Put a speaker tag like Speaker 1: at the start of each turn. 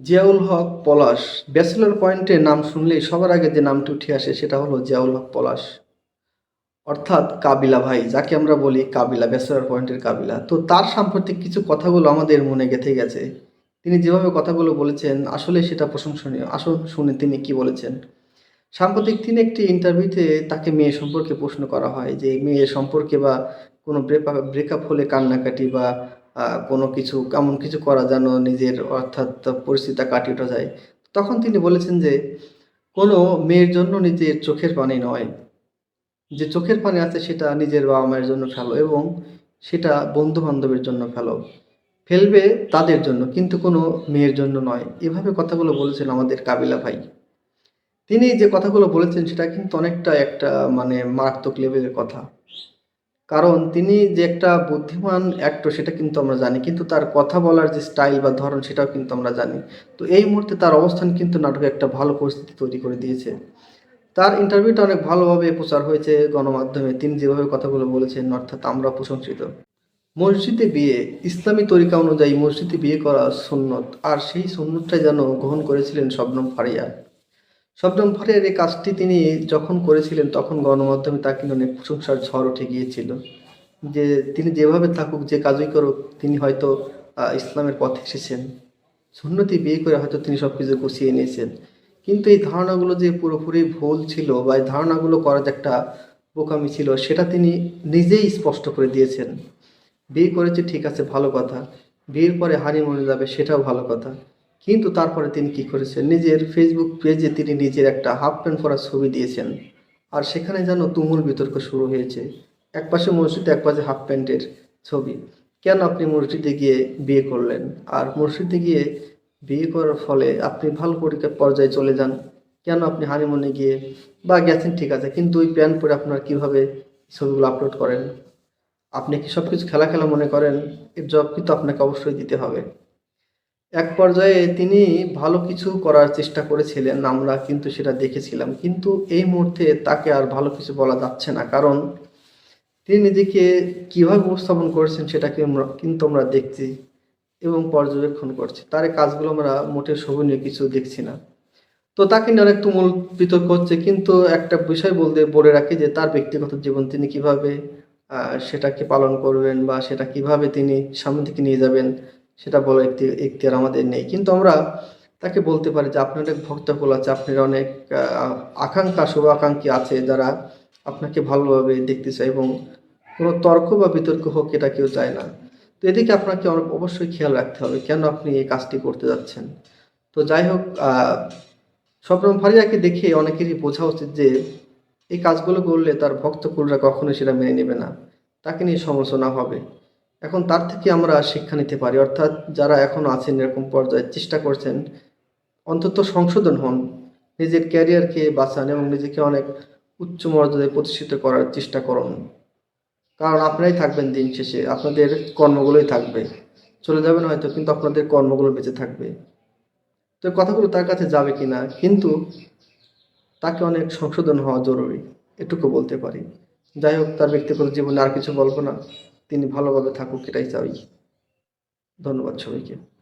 Speaker 1: জিয়াউল হক পলাশ। Bachelor পয়েন্টে নাম শুনলেই সবার আগে যে নামটি উঠে আসে সেটা হলো জিয়াউল হক পলাশ। অর্থাৎ কাবিলা ভাই, যাকে আমরা বলি কাবিলা, ব্যাচেলর পয়েন্টের কাবিলা। তো তার সাম্প্রতিক কিছু কথাগুলো আমাদের মনে গেঁথে গেছে। তিনি যেভাবে কথাগুলো বলেছেন, আসলে সেটা প্রশংসনীয়। আসল শুনে তিনি কি বলেছেন। সাম্প্রতিক তিনি একটি ইন্টারভিউতে তাকে মেয়ে সম্পর্কে প্রশ্ন করা হয় যে, মেয়ে সম্পর্কে বা কোনো ব্রেকআপ হলে কান্নাকাটি বা কোনো কিছু, কেমন কিছু করা যেন নিজের অর্থাৎ পরিস্থিতি কাটিয়ে যায়। তখন তিনি বলেছেন যে, কোনো মেয়ের জন্য নিজের চোখের পানি নয়। যে চোখের পানি আছে সেটা নিজের বাবা মায়ের জন্য ফেলো এবং সেটা বন্ধু বান্ধবের জন্য ফেলো। ফেলবে তাদের জন্য, কিন্তু কোনো মেয়ের জন্য নয়। এভাবে কথাগুলো বলেছেন আমাদের কাবিলা ভাই। তিনি যে কথাগুলো বলেছেন সেটা কিন্তু অনেকটা একটা মানে মারাত্মক লেভেলের কথা। কারণ তিনি যে একটা বুদ্ধিমান অ্যাক্টর সেটা কিন্তু আমরা জানি। কিন্তু তার কথা বলার যে স্টাইল বা ধরন, সেটাও কিন্তু আমরা জানি। তো এই মুহূর্তে তার অবস্থান কিন্তু নাটকে একটা ভালো পরিস্থিতি তৈরি করে দিয়েছে। তার ইন্টারভিউটা অনেক ভালোভাবে প্রচার হয়েছে গণমাধ্যমে। তিনি যেভাবে কথাগুলো বলেছেন, অর্থাৎ আমরা প্রশংসিত। মসজিদে বিয়ে, ইসলামী তরিকা অনুযায়ী মসজিদে বিয়ে করা সুন্নত, আর সেই সুন্নতটাই যেন গ্রহণ করেছিলেন শবনম ফারিয়া। শবনম ফারিয়ার এই কাজটি তিনি যখন করেছিলেন, তখন গণমাধ্যমে তাকে অনেক প্রশংসার ঝড় উঠে গিয়েছিল। যে তিনি যেভাবে থাকুক, যে কাজই করুক, তিনি হয়তো ইসলামের পথে এসেছেন। সুন্নতি বিয়ে করে হয়তো তিনি সব কিছু গুছিয়ে নিয়েছেন। কিন্তু এই ধারণাগুলো যে পুরোপুরি ভুল ছিল বা এই ধারণাগুলো করার যে একটা বোকামি ছিল, সেটা তিনি নিজেই স্পষ্ট করে দিয়েছেন। বিয়ে করেছে ঠিক আছে, ভালো কথা। বিয়ের পরে হানিমুনে যাবে, সেটাও ভালো কথা। কিন্তু তারপরে তিনি কি করেছেন? নিজের ফেসবুক পেজে তিনি নিজের একটা হাফ প্যান্ট পরা ছবি দিয়েছেন। আর সেখানে যেন তুমুল বিতর্ক শুরু হয়েছে। এক পাশে মসজিদ এক পাশে হাফ প্যান্টের ছবি। কেন আপনি মসজিদে গিয়ে বিয়ে করলেন? আর মসজিদে গিয়ে বিয়ে করার ফলে আপনি ভালো পরীক্ষার পর্যায়ে চলে যান? কেন আপনি হানিমুনে গিয়ে? বা গেছেন ঠিক আছে, কিন্তু ওই প্যান্ট পরে আপনার কীভাবে ছবিগুলো আপলোড করেন? আপনি কি সব কিছু খেলা খেলা মনে করেন? এর জবাব কিন্তু আপনাকে অবশ্যই দিতে হবে। এক পর্যায়ে তিনি ভালো কিছু করার চেষ্টা করেছিলেন, আমরা কিন্তু সেটা দেখেছিলাম। কিন্তু এই মুহূর্তে তাকে আর ভালো কিছু বলা যাচ্ছে না, কারণ তিনি নিজেকে কীভাবে উপস্থাপন করেছেন সেটাকে আমরা কিন্তু আমরা দেখছি এবং পর্যবেক্ষণ করছি। তার কাজগুলো আমরা মোটে শোভনীয় কিছু দেখছি না। তো তাকে নিয়ে অনেক তুমুল বিতর্ক হচ্ছে, কিন্তু একটা বিষয় বলতে, বলে রাখি যে তার ব্যক্তিগত জীবন তিনি কীভাবে সেটাকে পালন করবেন বা সেটা কীভাবে তিনি সামনে থেকে নিয়ে যাবেন সেটা বলার একটি এখতিয়ার আমাদের নেই। কিন্তু আমরা তাকে বলতে পারি যে আপনার অনেক ভক্তকুল আছে, আপনার অনেক আকাঙ্ক্ষা শুভ আকাঙ্ক্ষী আছে যারা আপনাকে ভালোভাবে দেখতে চায় এবং কোনো তর্ক বা বিতর্ক হোক এটা কেউ চায় না। তো এদিকে আপনাকে অবশ্যই খেয়াল রাখতে হবে কেন আপনি এই কাজটি করতে যাচ্ছেন। তো যাই হোক শবনম ফারিয়াকে দেখে অনেকেরই বোঝা উচিত যে এই কাজগুলো করলে তার ভক্তকুলরা কখনো সেটা মেনে নেবে না। তাকে নিয়ে সমালোচনা হবে। এখন তার থেকে আমরা শিক্ষা নিতে পারি। অর্থাৎ যারা এখন আছেন, এরকম পর্যায়ে চেষ্টা করছেন, অন্তত সংশোধন হন, নিজের ক্যারিয়ারকে বাঁচান এবং নিজেকে অনেক উচ্চ মর্যাদায় প্রতিষ্ঠিত করার চেষ্টা করুন। কারণ আপনারাই থাকবেন দিন শেষে, আপনাদের কর্মগুলোই থাকবে। চলে যাবেন হয়তো, কিন্তু আপনাদের কর্মগুলো বেঁচে থাকবে। তো কথাগুলো তার কাছে যাবে কিনা, কিন্তু তাকে অনেক সংশোধন হওয়া জরুরি, এটুকু বলতে পারি। যাই হোক, তার ব্যক্তিগত জীবনে আর কিছু বলব না। তিনি ভালোভাবে থাকুক এটাই চাই। ধন্যবাদ সবাইকে।